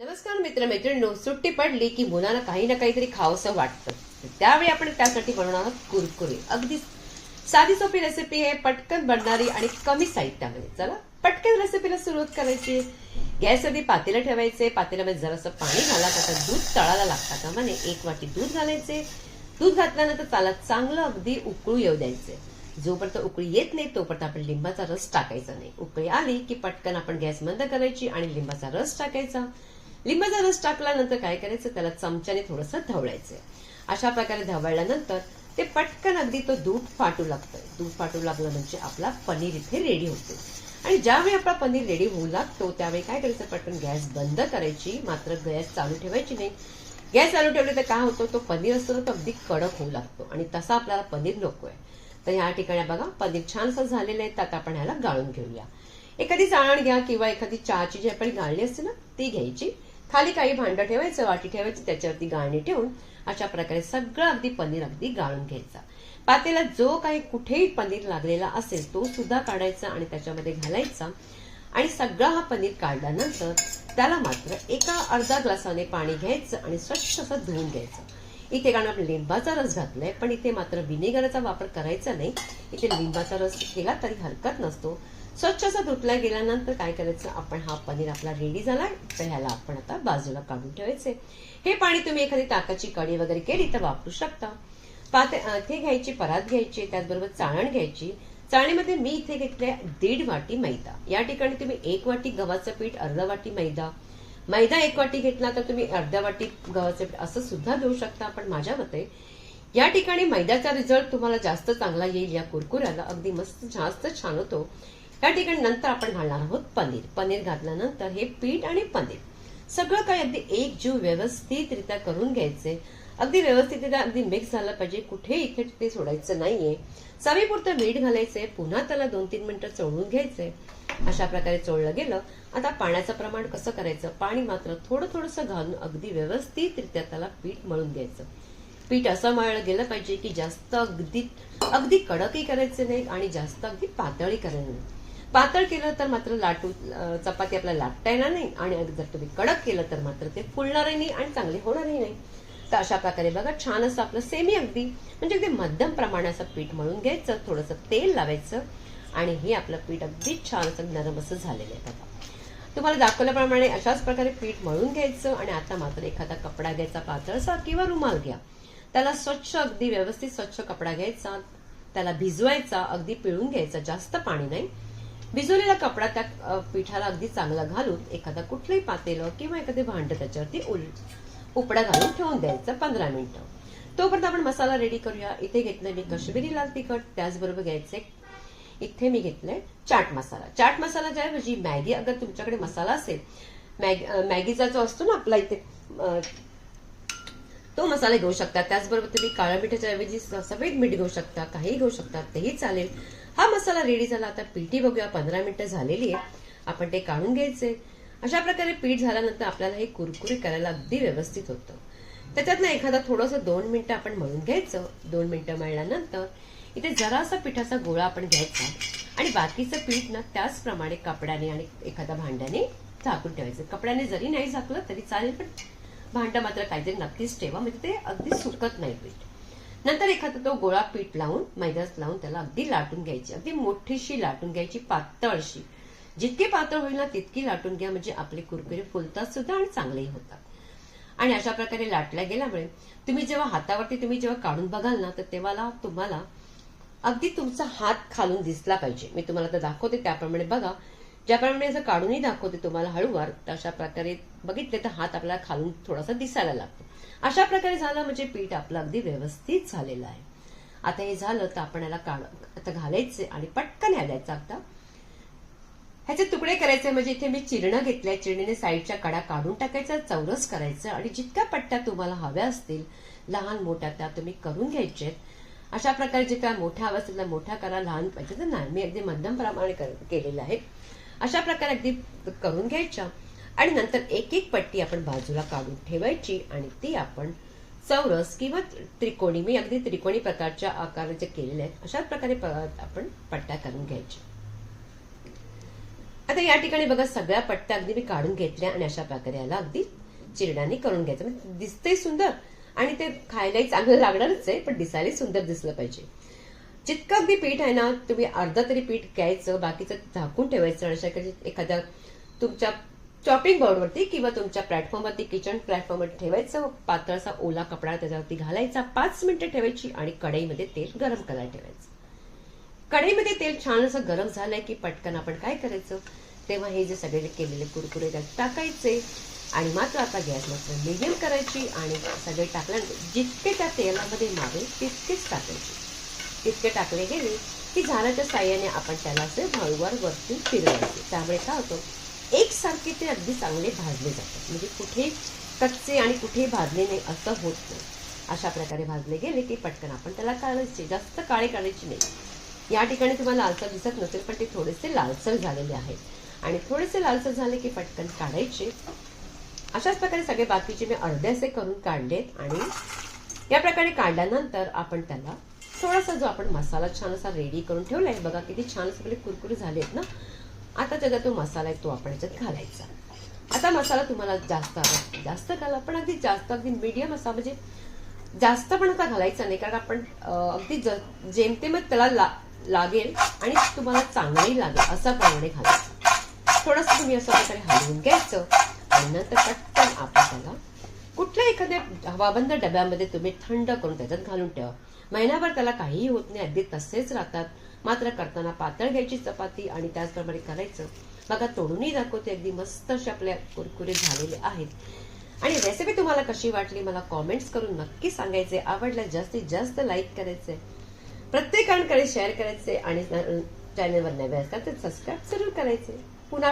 नमस्कार मित्रमैत्रिणींनो सुट्टी पडली की मुलांना काही ना काहीतरी खावंसं वाटतं. त्यावेळी आपण त्यासाठी बनवणार आहोत कुरकुरे. अगदी साधी सोपी रेसिपी आहे पटकन बनणारी आणि कमी साहित्यामध्ये. चला पटकन रेसिपीला सुरुवात करायची. गॅस आधी पातेलं ठेवायचे. पातेल्यामध्ये जरासं पाणी घाला त्याचं दूध तळायला लागतं. म्हणे एक वाटी दूध घालायचे. दूध घातल्यानंतर त्याला चांगलं अगदी उकळू येऊ द्यायचे. जोपर्यंत उकळी येत नाही तोपर्यंत आपण लिंबाचा रस टाकायचा नाही. उकळी आली की पटकन आपण गॅस बंद करायची आणि लिंबाचा रस टाकायचा. लिंबाचा रस टाकल्यानंतर काय करायचं? त्याला चमच्याने थोडंसं धवळायचं. अशा प्रकारे धवळल्यानंतर ते पटकन अगदी तो दूध फाटू लागतं दूध फाटू लागलं म्हणजे आपला पनीर इथे रेडी होतो. आणि ज्यावेळी आपला पनीर रेडी होऊ लागतो त्यावेळी काय करायचं? पटकन गॅस बंद करायची. मात्र गॅस चालू ठेवायची नाही. गॅस चालू ठेवले तर काय होतो? तो पनीर असतो ना तो अगदी कडक होऊ लागतो. आणि तसा आपल्याला पनीर नको आहे तर या ठिकाणी बघा पनीर छानसं झालेलं आहे. तर आता आपण ह्याला गाळून घेऊया. एखादी चाळण घ्या किंवा एखादी चहाची जी आपण गाळणी असते ना ती घ्यायची. खाली काही भांडं ठेवायचं वाटी ठेवायची त्याच्यावरती गाळणी ठेवून अशा प्रकारे सगळं अगदी पनीर अगदी गाळून घ्यायचा. पातेला जो काही कुठेही पनीर लागलेला असेल तो सुद्धा काढायचा आणि त्याच्यामध्ये घालायचा. आणि सगळा हा पनीर काढल्यानंतर त्याला मात्र एका अर्धा ग्लासाने पाणी घ्यायचं आणि स्वच्छ असं धुवून घ्यायचं. इथे कारण आपण लिंबाचा रस घातलाय पण इथे मात्र व्हिनेगरचा वापर करायचा नाही. इथे लिंबाचा रस केला तरी हरकत नसतो. स्वच्छ धुतला गेल्यानंतर काय करायचं? आपण हा पनीर आपला रेडी झालाय तर ह्याला आपण आता बाजूला काढून ठेवायचे. हे पाणी तुम्ही एखादी ताकाची कढी वगैरे केली तर वापरू शकता. पात ते घ्यायची परात घ्यायची त्याचबरोबर चाळण घ्यायची. चाळणीमध्ये मी इथे घेतले दीड वाटी मैदा. या ठिकाणी तुम्ही एक वाटी गव्हाचं पीठ अर्धा वाटी मैदा. मैदा एक वाटी घेतला तर तुम्ही अर्ध्या वाटी गव्हाचे पीठ असं सुद्धा देऊ शकता पण माझ्या मते. या ठिकाणी मैद्याचा रिझल्ट तुम्हाला जास्त चांगला येईल या कुरकुऱ्याला. अगदी मस्त जास्त छान होतो. या ठिकाणी नंतर आपण घालणार आहोत पनीर. पनीर घातल्यानंतर हे पीठ आणि पनीर. सगळं काही अगदी एकजीव व्यवस्थितरित्या करून घ्यायचे. अगदी व्यवस्थितरित्या अगदी मिक्स झालं पाहिजे. कुठे इथे ते सोडायचं नाहीये. चवीपुरतं मीठ घालायचंय. पुन्हा त्याला दोन तीन मिनिटं चोळून घ्यायचंय. अशा प्रकारे चोळलं गेलं. आता पाण्याचं प्रमाण कसं करायचं? पाणी मात्र थोडं थोडंसं घालून अगदी व्यवस्थितरित्या त्याला पीठ मळून घ्यायचं. पीठ असं मळलं गेलं पाहिजे की जास्त अगदी अगदी कडकही करायचं नाही आणि जास्त अगदी पातळी करायचं नाही. पातळ केलं तर मात्र लाटू चपाती आपल्याला लाटता येणार नाही आणि जर तुम्ही कडक केलं तर मात्र ते फुलणारही नाही आणि चांगले होणारही नाही. तर अशा प्रकारे बघा छान असं आपलं सेमी अगदी म्हणजे अगदी मध्यम प्रमाणाचं पीठ मळून घ्यायचं थोडंसं तेल लावायचं आणि हे आपलं पीठ अगदी छान असं नरम असं झालेलं आहे बघा. तुम्हाला दाखवल्याप्रमाणे अशाच प्रकारे पीठ मळून घ्यायचं आणि आता मात्र एखादा कपडा घ्यायचा पातळसा किंवा रुमाल घ्या. त्याला स्वच्छ अगदी व्यवस्थित स्वच्छ कपडा घ्यायचा त्याला भिजवायचा अगदी पिळून घ्यायचा जास्त पाणी नाही. भिजवलेला कपडा त्या पिठाला अगदी चांगला घालून एखादा कुठलंही पातेलं किंवा एखादे भांड त्याच्यावरती उल उपडा घालून ठेवून द्यायचं पंधरा मिनिटं. तोपर्यंत आपण मसाला रेडी करूया. इथे घेतलंय मी कश्मीरी लाल तिखट त्याचबरोबर घ्यायचे इथे मी घेतलंय चाट मसाला. चाट मसाला ज्याऐवजी मॅगी अगर तुमच्याकडे मसाला असेल मॅगी मॅगीचा जो असतो ना आपला इथे तो मसाला घेऊ शकता. त्याचबरोबर तुम्ही काळ्या मिठाच्या ऐवजी सफेद मीठ घेऊ शकता काही घेऊ शकता तेही चालेल. हा मसाला रेडी झाला. आता पिठी बघूया. पंधरा मिनिटं झालेली आहे. आपण ते काढून घ्यायचे. अशा प्रकारे पीठ झाल्यानंतर आपल्याला हे कुरकुरी करायला अगदी व्यवस्थित होतं. त्याच्यातनं एखादा थोडंसं दोन मिनिटं आपण मळून घ्यायचं. दोन मिनिटं मळल्यानंतर इथे जरासा पिठाचा गोळा आपण घ्यायचा आणि बाकीचं पीठ ना त्याचप्रमाणे कपड्याने आणि एखाद्या भांड्याने झाकून ठेवायचं. कपड्याने जरी नाही झाकलं तरी चालेल पण भांडं मात्र काहीतरी नक्कीच ठेवा म्हणजे ते अगदी सुकत नाही पीठ. नंतर एखादा तो गोळा पीठ लावून मैदाच लावून त्याला अगदी लाटून घ्यायची. अगदी मोठीशी लाटून घ्यायची पातळशी. जितकी पातळ होईल ना तितकी लाटून घ्या. म्हणजे आपले कुरकुरे फुलतात सुद्धा आणि चांगलेही होतात. आणि अशा प्रकारे लाटल्या गेल्यामुळे तुम्ही जेव्हा हातावरती तुम्ही जेव्हा काढून बघाल ना तर तेव्हा तुम्हाला अगदी तुमचा हात खालून दिसला पाहिजे. मी तुम्हाला तर दाखवते त्याप्रमाणे बघा. ज्याप्रमाणे असं काढूनही दाखवते तुम्हाला हळूवार तर अशा प्रकारे बघितले तर हात आपल्याला खालून थोडासा दिसायला लागतो. अशा प्रकारे झालं म्हणजे पीठ आपलं अगदी व्यवस्थित झालेलं आहे. आता हे झालं तर आपण याला काढ आता घालायचे आणि पटकन द्यायचं आता ह्याचे तुकडे करायचे म्हणजे इथे मी चिरणं घेतल्या चिरणीने साईडच्या कडा काढून टाकायचा चौरस करायचं आणि जितक्या पट्ट्या तुम्हाला हव्या असतील लहान मोठ्या त्या तुम्ही करून घ्यायचे अशा प्रकारे जितक्या मोठ्या हव्या असतील त्या मोठ्या करा लहान पाहिजे तर नाही. मी अगदी मध्यम प्रमाणे कर- केलेलं आहे. अशा प्रकारे अगदी करून घ्यायच्या. आणि नंतर एक एक पट्टी आपण बाजूला काढून ठेवायची आणि ती आपण चौरस किंवा त्रिकोणी मी अगदी त्रिकोणी प्रकारच्या आकाराचे केलेले आहेत. अशा प्रकारे प- आपण पट्ट्या करून घ्यायच्या. आता या ठिकाणी बघा सगळ्या पट्ट्या अगदी मी काढून घेतल्या आणि अशा प्रकारे याला अगदी चिरड्याने करून घ्यायचं. म्हणजे दिसतंय सुंदर आणि ते खायलाही चांगलं लागणारच आहे पण दिसायलाही सुंदर दिसलं पाहिजे. जितकं अगदी पीठ आहे ना तुम्ही अर्धा तरी पीठ घ्यायचं बाकीचं झाकून ठेवायचं आणि अशा एखाद्या- एखाद्या तुमच्या चॉपिंग बोर्डवरती किंवा तुमच्या प्लॅटफॉर्मवरती किचन प्लॅटफॉर्मवर ठेवायचं पातळसा ओला कपडा त्याच्यावरती घालायचा पाच मिनिटं ठेवायची आणि कढईमध्ये तेल गरम करायला ठेवायचं. कढईमध्ये तेल छान असं गरम झालंय की पटकन आपण काय करायचं? तेव्हा हे जे सगळे केलेले कुरकुरे त्यात टाकायचे. आणि मात्र आता गॅस मात्र मिडियम करायची आणि सगळे टाकल्यानंतर जितके त्या तेलामध्ये मावेल तितकेच टाकायचे. तितके टाकले गेले की झाडाच्या साह्याने आपण त्याला असे हळूवार वरती फिरवायचे. त्यामुळे काय होतं? एकसारखे ते अगदी चांगले भाजले जातात. म्हणजे कुठे कच्चे आणि कुठे भाजले नाही असं होत नाही. अशा प्रकारे भाजले गेले की पटकन आपण त्याला काढायचे. जास्त काळे काढायची नाही. या ठिकाणी तुम्हाला लालसर दिसत नसेल पण ते थोडेसे लालसर झालेले आहेत. आणि थोडेसे लालसर झाले की पटकन काढायचे. अशाच प्रकारे सगळे बाकीचे मी अर्धे असे करून काढलेत आणि या प्रकारे काढल्यानंतर आपण त्याला थोडासा जो आपण मसाला छान असा रेडी करून ठेवला आहे बघा किती छान असे आपले कुरकुरे झालेत ना? आता त्याचा तो मसाला आहे तो आपण याच्यात घालायचा. आता मसाला तुम्हाला जास्त जास्त घाला पण अगदी जास्त अगदी मीडियम असा म्हणजे जास्त पण आता घालायचा नाही? कारण आपण अगदी ज- जेमतेमच त्याला ला लागेल आणि तुम्हाला चांगलंही लागेल असा प्रमाणे घालायचं थोडंसं तुम्ही असं प्रकारे हलवून घ्यायचं आणि नंतर पटकन आपण त्याला कुठल्या एखाद्या हवाबंद डब्यामध्ये तुम्ही थंड करून त्याच्यात घालून ठेवा. महिनाभर त्याला काहीही होत नाही अगदी तसेच राहतात. मात्र करताना पातळ घ्यायची चपाती आणि त्याचप्रमाणे करायचं. बघा तोडूनही दाखवते अगदी मस्त असे आपल्या कुरकुरे झालेले आहेत. आणि रेसिपी तुम्हाला कशी वाटली मला कॉमेंट्स करून नक्की सांगायचे. आवडल्या जास्तीत जास्त लाईक करायचे. प्रत्येकांकडे शेअर करायचे आणि चॅनलवर नवे असतात तर सबस्क्राईब जरूर करायचे.